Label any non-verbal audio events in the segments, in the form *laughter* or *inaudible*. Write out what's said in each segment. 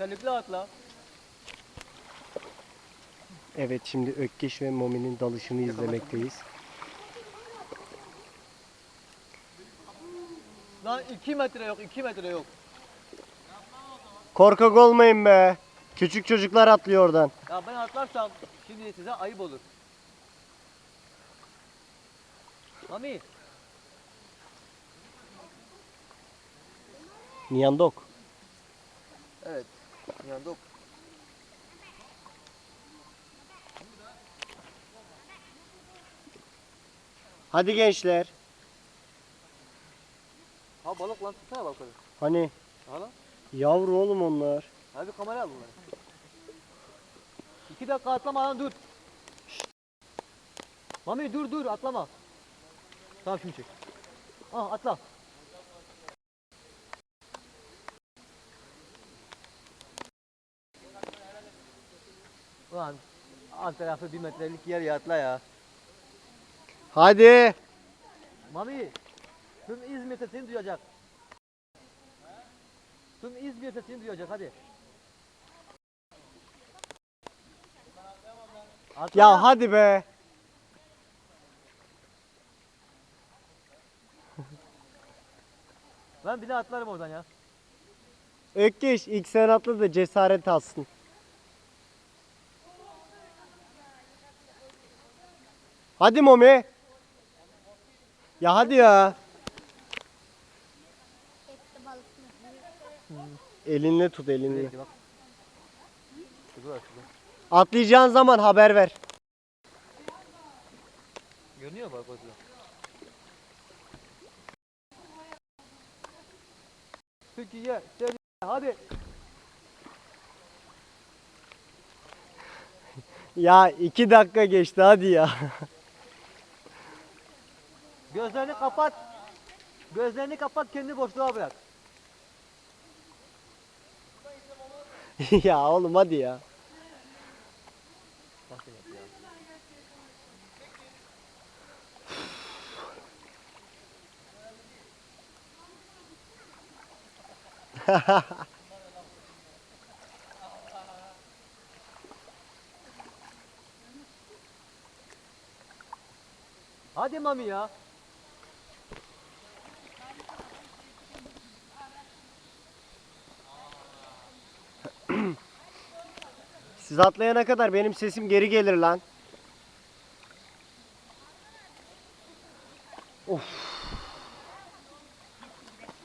Terlikli atla. Evet şimdi Ökkeş ve Momi'nin dalışını izlemekteyiz. Lan 2 metre yok 2 metre yok. Korkak olmayın be. Küçük çocuklar atlıyor oradan. Ya ben atlarsam şimdi size ayıp olur. Mami Niyandok. Evet. Yandık. Hadi gençler. Ha balık lan tutsana balıkları. Hani Ha lan. yavru oğlum onlar. Hadi kamera al bunları. İki dakika atlama lan dur. Şşt. Mami dur dur atlama. Tamam şimdi çek. Ah atla. Ulan alt tarafı bir metrelik yer ya atla ya. Hadi. Mami tüm İzmir sesini duyacak. Tüm İzmir sesini duyacak hadi. Atla Ya hadi be. Ben bir de atlarım oradan ya. Ökkeş ilk sen atla da cesaret alsın. Hadi Momi. Ya hadi ya. Elinle tut elinle. Atlayacağın zaman haber ver. Görünüyor bak orada. Türkiye, Serbia, hadi. Ya iki dakika geçti hadi ya. Gözlerini kapat. Gözlerini kapat, kendini boşluğa bırak. *laughs* ya oğlum hadi ya. *laughs* Hadi mami ya. Siz atlayana kadar benim sesim geri gelir lan. Of.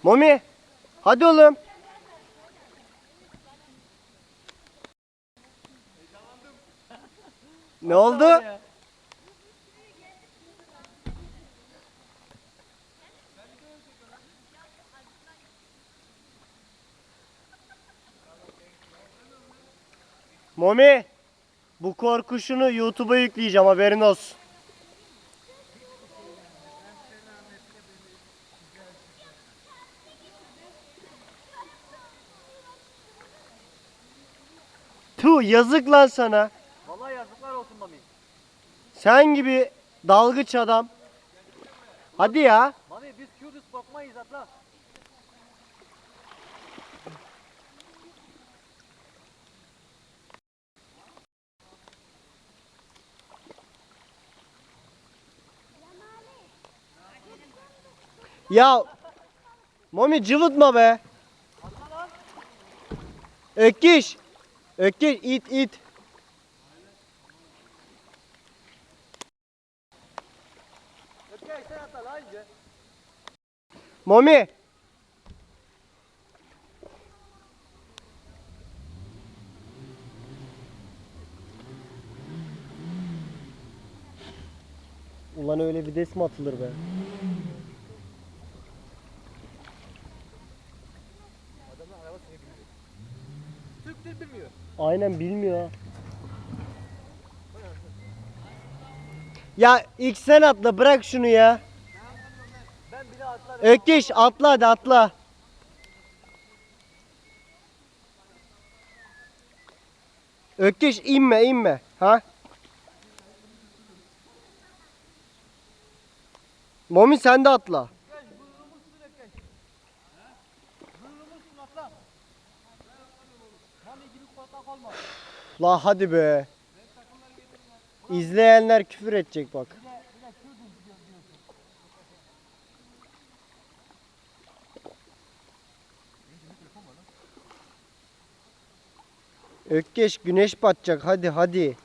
Momi. Hadi oğlum. Ne oldu? Momi. Bu korkuşunu YouTube'a yükleyeceğim haberin olsun. Tu yazık lan sana. Vallahi yazıklar olsun mami. Sen gibi dalgıç adam. Hadi ya. Mami biz Kürdüz korkmayız atla. Ya Mami cıvıtma be. Ökkeş. Ökkeş it it. Mami. Ulan öyle vites mi atılır be? Dil bilmiyor. Aynen bilmiyor. Ya ilk sen atla bırak şunu ya. Ben bile atlarım. Ökkeş atla hadi atla. Ökkeş inme inme. Ha? Momi sen de atla. Gel buyurumuzsun Öpke. Buyurumuzsun atla. La hadi be. İzleyenler küfür edecek bak. Ökkeş güneş batacak hadi hadi.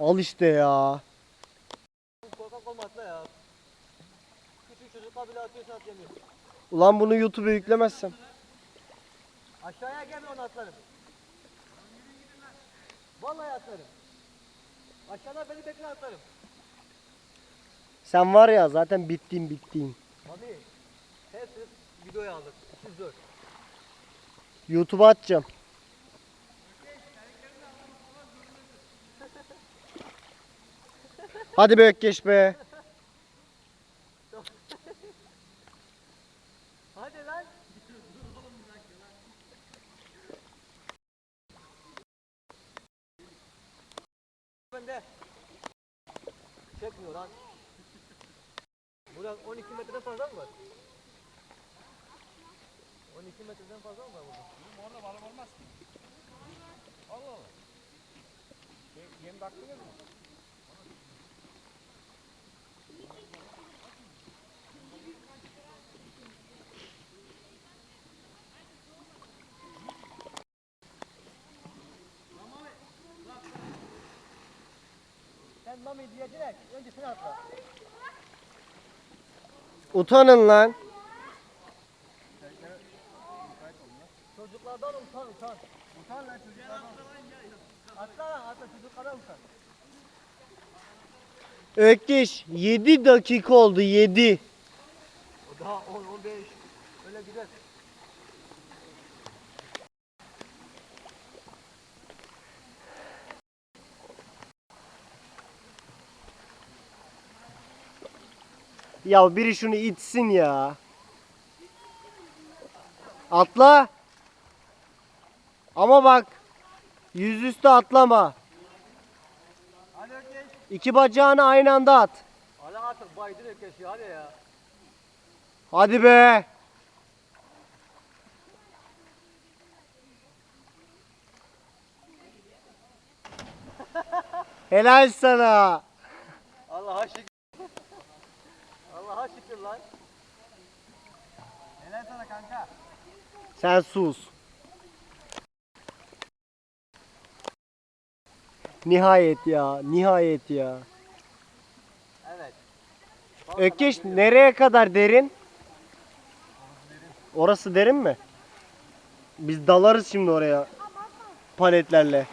Al işte ya. Ulan bunu YouTube'a yüklemezsem. Aşağıya gelme onu atlarım. Vallahi atlarım. Aşağıda beni bekle atlarım. Sen var ya zaten bittin bittin. Abi hepsini videoya aldık. 204. YouTube'a atacağım. Hadi be Ökkeş be. Bende. Çekmiyor lan. Burada 12 metreden fazla mı var? 12 metreden fazla mı var burada? Orada balık olmaz ki. Allah Allah. Yem, yem baktınız mı? Sen mami önce sen atla. Utanın lan. Çocuklardan utan utan. Utan lan çocuklardan. Atla lan atla çocuklardan utan. Ökkeş 7 dakika oldu 7. O daha 10 15 öyle gider. Ya biri şunu itsin ya. Atla. Ama bak yüzüstü atlama. İki bacağını aynı anda at. Hadi be. *laughs* Helal sana. Allah'a şükür. Lan. Helal sana kanka. Sen sus. Nihayet ya, nihayet ya. Evet. Ökkeş nereye kadar derin? Orası derin mi? Biz dalarız şimdi oraya paletlerle.